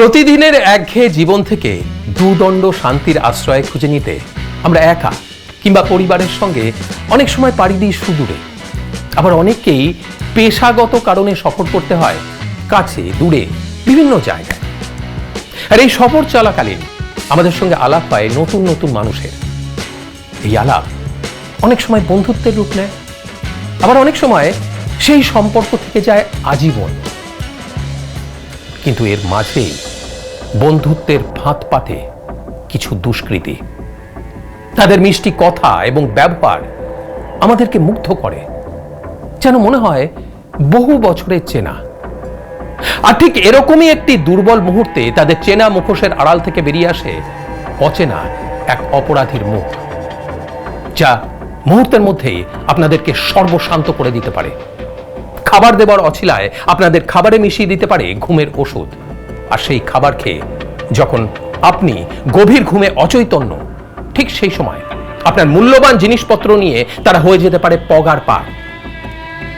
প্রতিদিনের একঘেয়ে জীবন থেকে দুদণ্ড শান্তির আশ্রয় খুঁজে নিতে আমরা একা কিংবা পরিবারের সঙ্গে অনেক সময় পাড়ি দিই সুদূরে। আবার অনেককেই পেশাগত কারণে সফর করতে হয় কাছে, দূরে, বিভিন্ন জায়গায়। আর এই সফর চলাকালীন আমাদের সঙ্গে আলাপ পায় নতুন নতুন মানুষের। এই আলাপ অনেক সময় বন্ধুত্বের রূপ নেয়, আবার অনেক সময় সেই সম্পর্ক থেকে যায় আজীবন। কিন্তু এর মাঝেই বন্ধুত্বের ফাঁদ পাতে কিছু দুষ্কৃতী। তাদের মিষ্টি কথা এবং ব্যবহার আমাদেরকে মুগ্ধ করে, যেন মনে হয় বহু বছরের চেনা। আর ঠিক এরকমই একটি দুর্বল মুহূর্তে তাদের চেনা মুখোশের আড়াল থেকে বেরিয়ে আসে অচেনা এক অপরাধীর মুখ, যা মুহূর্তের মধ্যেই আপনাদেরকে সর্বশান্ত করে দিতে পারে। খাবার দেবার অছিলায় আপনাদের খাবারে মিশিয়ে দিতে পারে ঘুমের ওষুধ। আর সেই খাবার খেয়ে যখন আপনি গভীর ঘুমে অচৈতন্য, ঠিক সেই সময় আপনার মূল্যবান জিনিসপত্র নিয়ে তারা হয়ে যেতে পারে পগার পার।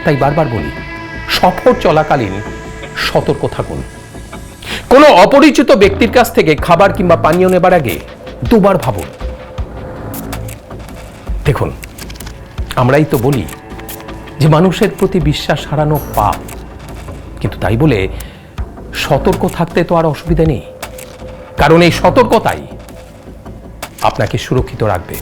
তাই বারবার বলি, সফর চলাকালীন সতর্ক থাকুন। কোনো অপরিচিত ব্যক্তির কাছ থেকে খাবার কিংবা পানীয় নেবার আগে দুবার ভাবুন। দেখুন, আমরাই তো বলি যে মানুষের প্রতি বিশ্বাস হারানো পাপ। কিন্তু তাই বলে সতর্ক থাকতে তো আর অসুবিধা নেই। কারণ এই সতর্কতাই আপনাকে সুরক্ষিত রাখবে।